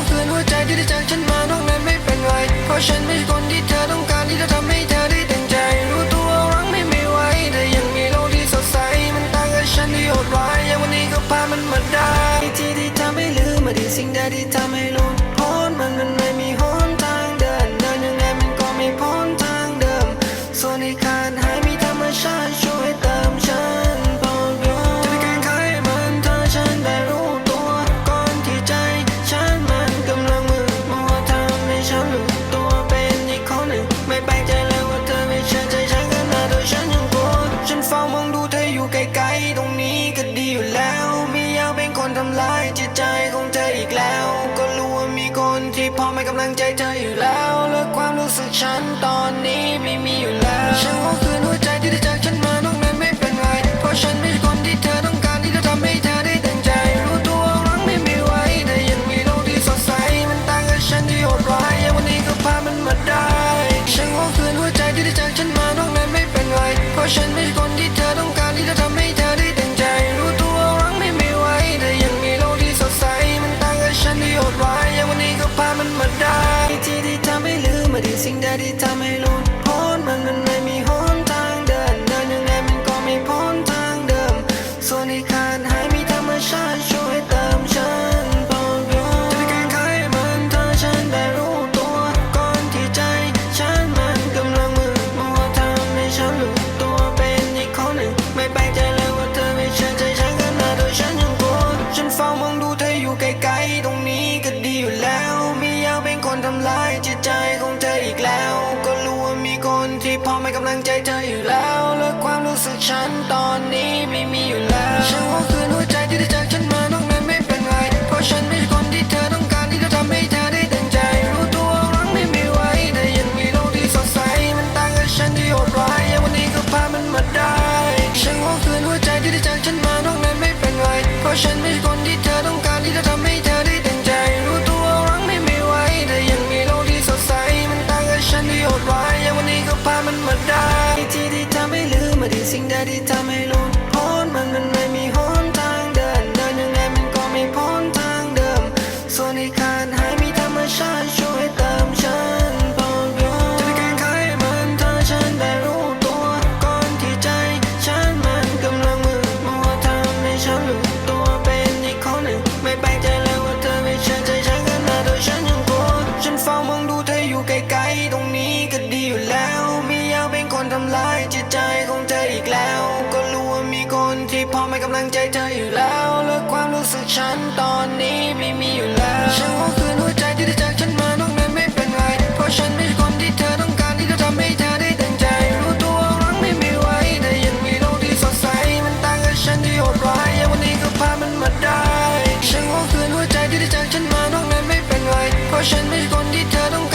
ก็คืนหัวใจที่ได้จากฉันมานอกนั้นไม่เป็นไร เพราะฉันไม่ใช่คนที่เธอต้องการที่จะทำให้เธอได้ตั้งใจ รู้ตัวรังไม่ไม่ไหวแต่ยังมีโลกที่สดใส มันต่างกับฉันที่โหดร้ายอย่างวันนี้ก็พามันมาได้ที่ที่ทำให้ลืมอดีตสิ่งใดที่ทำ จิตใจของเธออีกแล้ว ก็รู้ว่ามีคนที่พร้อมให้กำลังใจเธออยู่แล้ว และความรู้สึกฉันตอนนี้ไม่มีอยู่แล้ว ดีสิ่งใดที่ทำให้หลุดพ้นมันมันไม่มีหนทางเดินเดินยังไงมันก็ไม่พ้นทางเดิม ส่วนที่ขาดหายมีธรรมชาติช่วยเติมฉันบอกอยู่จะได้แก้ไขมันเธอฉันได้รู้ตัวก่อนที่ใจฉันมันกำลังมืดมัวทำให้ฉันหลุดตัวเป็นอีกคนหนึ่งไม่แปลกใจเลยว่าเธอไม่เชื่อใจฉันขนาดโดยฉันยังกลัวฉันเฝ้ามองดูเธออยู่ไกล ที่พร้อมให้กำลังใจเธออยู่แล้วและความรู้สึกฉันตอนนี้ไม่มีอยู่แล้วฉันก็คืนหัวใจที่ได้จากฉันมานอกนั้นไม่เป็นไรเพราะฉันไม่ใช่คนที่เธอต้องการที่จะทำให้เธอได้ตั้งใจ รู้ตัวรังไม่มีไหวแต่ยังมีโลกที่สดใสมันต่างกับฉันที่โหดร้ายอย่างวันนี้ก็พามันมาได้ ฉันก็คืนหัวใจที่ได้จากฉันมานอกนั้นไม่เป็นไรเพราะฉันไม่ใช่ งใดที่ทำให้รู้ ที่พร้อม่กำลังใจเธออยู่แล้ว และความรู้สึกฉันตอนนี้ไม่มีอยู่แล้วฉันขอคืนหัวใจที่เธอจากฉันมานอกนั้นไม่เป็นไร เพราะฉันไม่ใช่คนที่เธอต้องการที่จะทำให้เธอได้ตั้งใจ รู้ตัวรังไม่มีไว้แต่ยังมีโลกที่สดใส มันต่างกับฉันที่โหดร้ายอยางวันนี้ก็พามันมาได้ฉันขอคืนหัวใจที่เธอจากฉันมานอกนั้นไม่เป็นไร เพราะฉันไม่ใช่คนที่เธอต้อง